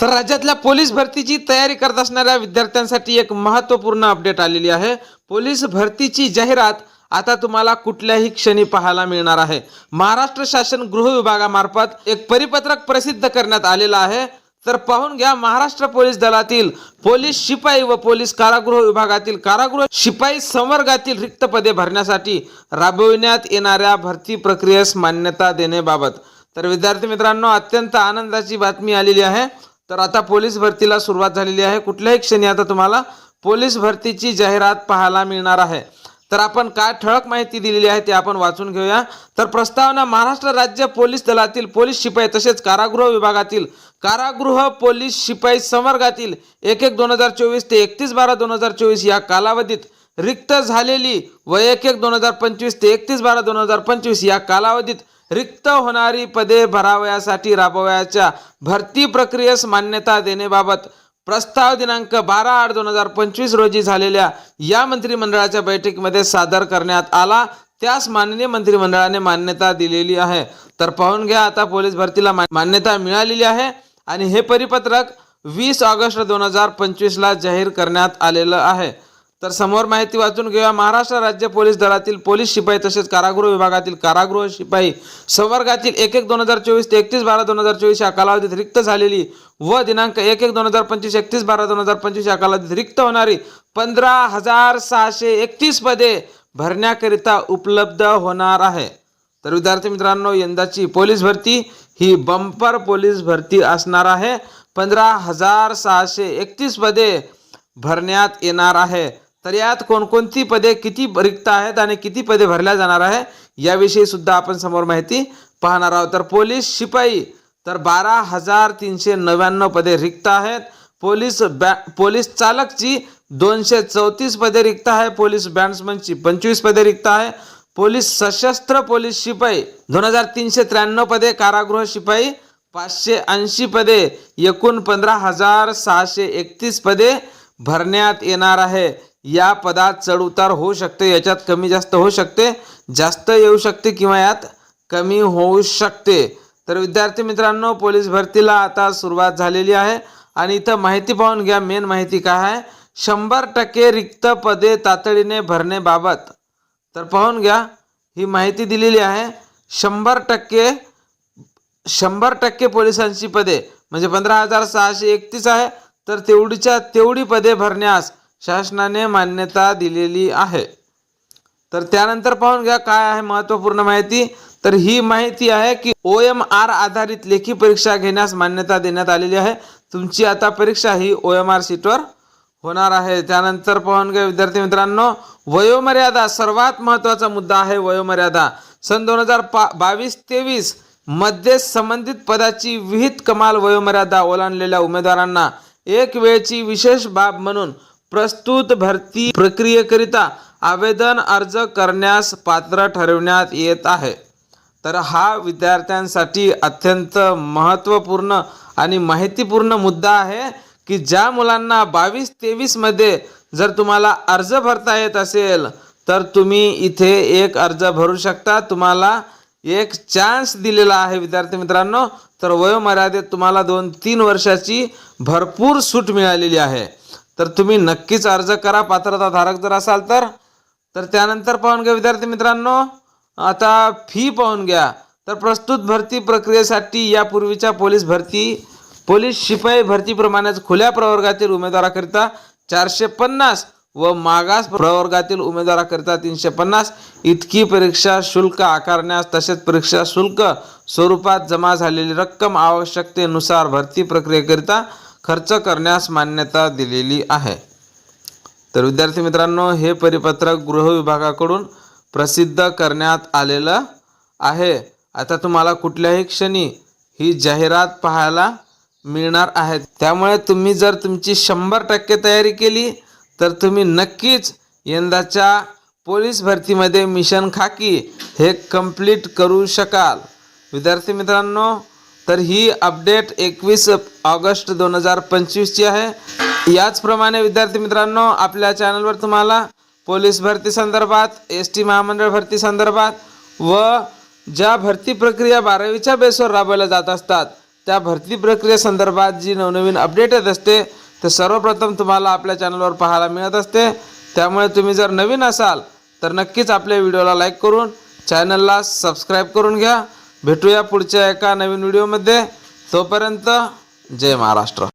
तर राज्यातल्या पोलीस भरतीची तयारी करत असणाऱ्या विद्यार्थ्यांसाठी एक महत्त्वपूर्ण अपडेट आलेली आहे. पोलीस भरतीची जाहिरात आता तुम्हाला कुठल्याही क्षणी पाहायला मिळणार आहे. महाराष्ट्र शासन गृह विभागामार्फत एक परिपत्रक प्रसिद्ध करण्यात आलेलं आहे. तर पाहून घ्या महाराष्ट्र पोलीस दलातील पोलीस शिपाई व पोलीस कारागृह विभागातील कारागृह शिपाई संवर्गातील रिक्त पदे भरण्यासाठी राबविण्यात येणाऱ्या भरती प्रक्रियेस मान्यता देण्याबाबत. तर विद्यार्थी मित्रांनो अत्यंत आनंदाची बातमी आलेली आहे. तर आता पोलीस भरतीला सुरुवात झालेली आहे. कुठल्याही क्षणी आता तुम्हाला पोलीस भरतीची जाहिरात पाहायला मिळणार आहे. तर आपण काय ठळक माहिती दिलेली आहे ते आपण वाचून घेऊया. तर प्रस्तावना महाराष्ट्र राज्य पोलीस दलातील पोलीस शिपाई तसेच कारागृह विभागातील कारागृह पोलीस शिपाई संवर्गातील एक एक दोन हजार चोवीस ते एकतीस बारा दोन हजार चोवीस या कालावधीत रिक्त झालेली व एक एक दोन हजार पंचवीस ते एकतीस बारा दोन हजार पंचवीस या कालावधीत रिक्त होणारी पदे भरावयासाठी राबवयाच्या भरती प्रक्रियेस मान्यता देण्याबाबत प्रस्ताव दिनांक बारा आठ दोन हजार पंचवीस रोजी झालेल्या या मंत्रिमंडळाच्या बैठकीमध्ये सादर करण्यात आला. त्यास माननीय मंत्रिमंडळाने मान्यता दिलेली आहे. तर पाहून घ्या आता पोलीस भरतीला मान्यता मिळालेली आहे आणि हे परिपत्रक वीस ऑगस्ट दोन हजार पंचवीसला जाहीर करण्यात आलेलं आहे. तर समोर माहिती वाचून घेऊया. महाराष्ट्र राज्य पोलीस दलातील पोलीस शिपाई तसेच कारागृह विभागातील कारागृह शिपाई संवर्गातील एक एक दोन हजार चोवीस ते एकतीस बारा दोन हजार चोवीस या कालावधीत रिक्त झालेली व दिनांक एक एक दोन हजार पंचवीस एकतीस बारा दोन हजार पंचवीस या कालावधीत रिक्त होणारी पंधरा हजार सहाशे एकतीस पदे भरण्याकरिता उपलब्ध होणार आहे. तर विद्यार्थी मित्रांनो यंदाची पोलीस भरती ही बंपर पोलीस भरती असणार आहे. पंधरा हजार सहाशे एकतीस पदे भरण्यात येणार आहे. तर यात कोणकोणती पदे किती रिक्त आहेत आणि किती पदे भरल्या जाणार आहे याविषयी सुद्धा आपण समोर माहिती पाहणार आहोत. तर पोलीस शिपाई तर बारा हजार तीनशे नव्याण्णव पदे रिक्त आहेत. पोलीस बॅ पोलीस चालकची दोनशे चौतीस पदे रिक्त आहे. पोलीस बॅट्समनची पंचवीस पदे रिक्त आहे. पोलीस सशस्त्र पोलीस शिपाई दोन हजार तीनशे त्र्याण्णव पदे. कारागृह शिपाई पाचशे ऐंशी पदे. एकूण पंधरा हजार सहाशे एकतीस पदे भरण्यात येणार आहे. या पदात चढउतार होऊ शकते याच्यात कमी जास्त होऊ शकते जास्त येऊ शकते किंवा यात कमी होऊ शकते. तर विद्यार्थी मित्रांनो पोलीस भरतीला आता सुरुवात झालेली आहे आणि इथं माहिती पाहून घ्या मेन माहिती काय आहे. शंभर टक्के रिक्त पदे तातडीने भरण्याबाबत. तर पाहून घ्या ही माहिती दिलेली आहे. शंभर टक्के शंभर टक्के पोलिसांची पदे म्हणजे पंधरा हजार सहाशे एकतीस आहे तर तेवढीच्या तेवढी पदे भरण्यास शासनाने मान्यता दिलेली आहे. तर त्यानंतर पाहून घ्या काय आहे महत्त्वपूर्ण माहिती. तर ही माहिती आहे की ओ एम आर आधारित लेखी परीक्षा घेण्यास मान्यता देण्यात आलेली आहे. तुमची आता परीक्षा ही ओ एम आर सीटवर होणार आहे. त्यानंतर पाहून घ्या विद्यार्थी मित्रांनो वयोमर्यादा सर्वात महत्त्वाचा मुद्दा आहे वयोमर्यादा. सन दोन हजार पा बावीस तेवीसमध्ये संबंधित पदाची विहित कमाल वयोमर्यादा ओलांडलेल्या उमेदवारांना एक वेळची विशेष बाब म्हणून प्रस्तुत भरती प्रक्रियेकरिता आवेदन अर्ज करण्यास पात्र ठरवण्यात येत आहे. तर हा विद्यार्थ्यांसाठी अत्यंत महत्त्वपूर्ण आणि माहितीपूर्ण मुद्दा आहे की ज्या मुलांना बावीस तेवीसमध्ये जर तुम्हाला अर्ज भरता येत असेल तर तुम्ही इथे एक अर्ज भरू शकता. तुम्हाला एक चान्स दिलेला आहे विद्यार्थी मित्रांनो. तर वयोमर्यादेत तुम्हाला दोन तीन वर्षाची भरपूर सूट मिळालेली आहे. तर तुम्ही नक्कीच अर्ज करा पात्रताधारक जर असाल तर. तर त्यानंतर पाहून घ्या विद्यार्थी मित्रांनो आता फी पाहून घ्या. तर प्रस्तुत भरती प्रक्रियेसाठी यापूर्वीच्या पोलीस भरती पोलीस शिपाई भरतीप्रमाणेच खुल्या प्रवर्गातील उमेदवाराकरिता चारशे पन्नास व मागास प्रवर्गातील उमेदवाराकरिता तीनशे पन्नास. इतकी परीक्षा शुल्क आकारण्यास तसेच परीक्षा शुल्क स्वरूपात जमा झालेली रक्कम आवश्यकतेनुसार भरती प्रक्रियेकरिता खर्च करण्यास मान्यता दिलेली आहे. तर विद्यार्थी मित्रांनो हे परिपत्रक गृह विभागाकडून प्रसिद्ध करण्यात आलेलं आहे. आता तुम्हाला कुठल्याही क्षणी ही जाहिरात पाहायला मिळणार आहे. त्यामुळे तुम्ही जर तुमची शंभर टक्के तयारी केली तर तुम्ही नक्कीच यंदाच्या पोलीस भरतीमध्ये मिशन खाकी हे कंप्लीट करू शकाल. विद्यार्थी मित्रांनो तर ही अपडेट एकवीस ऑगस्ट दोन हजार पंचवीसची आहे. याचप्रमाणे विद्यार्थी मित्रांनो आपल्या चॅनलवर तुम्हाला पोलीस भरती संदर्भात एस टी महामंडळ भरती संदर्भात व ज्या भरती प्रक्रिया बारावीच्या बेसवर राबवल्या जात असतात त्या भरती प्रक्रियेसंदर्भात जी नवनवीन अपडेट येत असते ते सर्वप्रथम तुम्हाला आपल्या चॅनलवर पाहायला मिळत असते. त्यामुळे तुम्ही जर नवीन असाल तर नक्कीच आपल्या व्हिडिओला लाईक करून चॅनलला सबस्क्राईब करून घ्या. भेटूया पुढच्या एका नवीन व्हिडिओमध्ये. तोपर्यंत जय महाराष्ट्र.